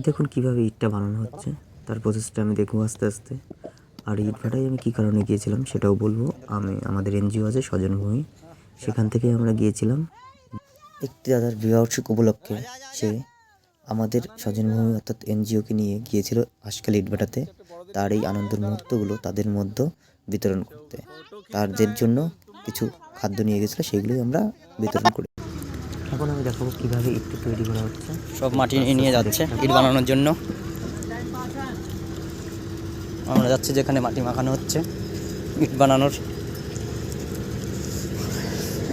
দেখুন কীভাবে ইটটা বানানো হচ্ছে। তার প্রসেসটা আমি দেখব আস্তে আস্তে। আর ইট ভাটায় আমি কী কারণে গিয়েছিলাম সেটাও বলব। আমি, আমাদের এনজিও আছে স্বজনভূমি সেখান থেকে আমরা গিয়েছিলাম। একটি দাদার বিবাহবার্ষিক উপলক্ষে সে আমাদের স্বজনভূমি অর্থাৎ এনজিওকে নিয়ে গিয়েছিল আজকাল ইট ভাটাতে। তার এই আনন্দের মুহূর্তগুলো তাদের মধ্যে বিতরণ করতে। তাদের জন্য কিছু খাদ্য নিয়ে গেছিল, সেগুলোই আমরা বিতরণ করি এখন আমি দেখাবো কীভাবে ইটটা তৈরি করা হচ্ছে। সব মাটি নিয়ে নিয়ে যাচ্ছে ইট বানানোর জন্য। আমরা যাচ্ছি যেখানে মাটি মাখানো হচ্ছে ইট বানানোর।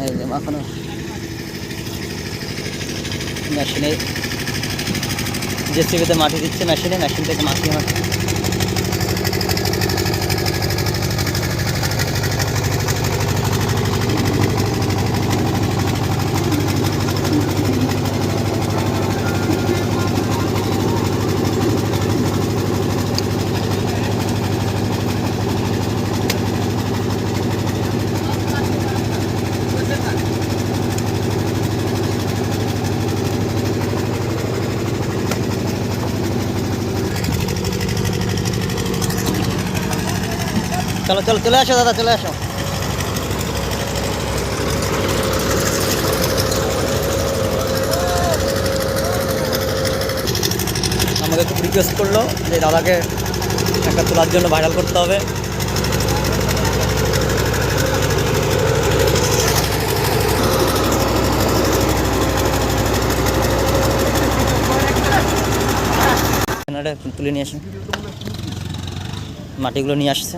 এই যে মাখানো। মেশিনে। জেসিবিতে মাটি দিচ্ছে মেশিনে মেশিন থেকে মাখিয়ে মাখিয়ে চলো চলো, চলে আসো, দাদা, চলে আসো। আমাকে খুব রিকোয়েস্ট করল যে দাদাকে একটা তোলার জন্য ভাইরাল করতে হবে। তুলে নিয়ে আসুন। মাটিগুলো নিয়ে আসছে।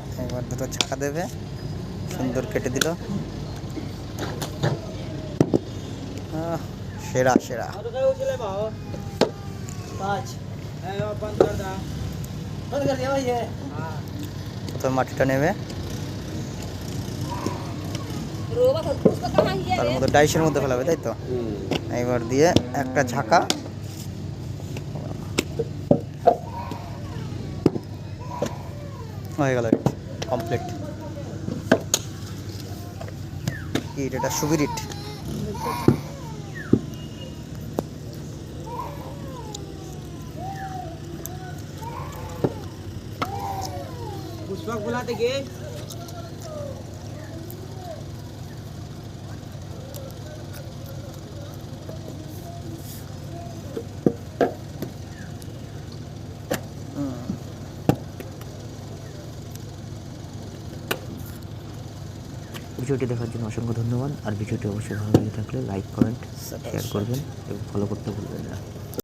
এবার দুটো ছাঁকা দেবে। সুন্দর কেটে দিল। সেরা সেরা। প্রথমে মাটিটা নেবে। তার মধ্যে ডাইসের মধ্যে ফেলাবে, তাই তো? এবার দিয়ে একটা ঝাঁকা হয়ে গেল। কমপ্লিট। ইট এটা সুগির ইট পুষ্পক বোলাতে গিয়ে ভিডিওটি দেখার জন্য অসংখ্য ধন্যবাদ। আর ভিডিওটি অবশ্যই ভালো লেগে থাকলে লাইক কমেন্ট শেয়ার করবেন এবং ফলো করতে ভুলবেন না।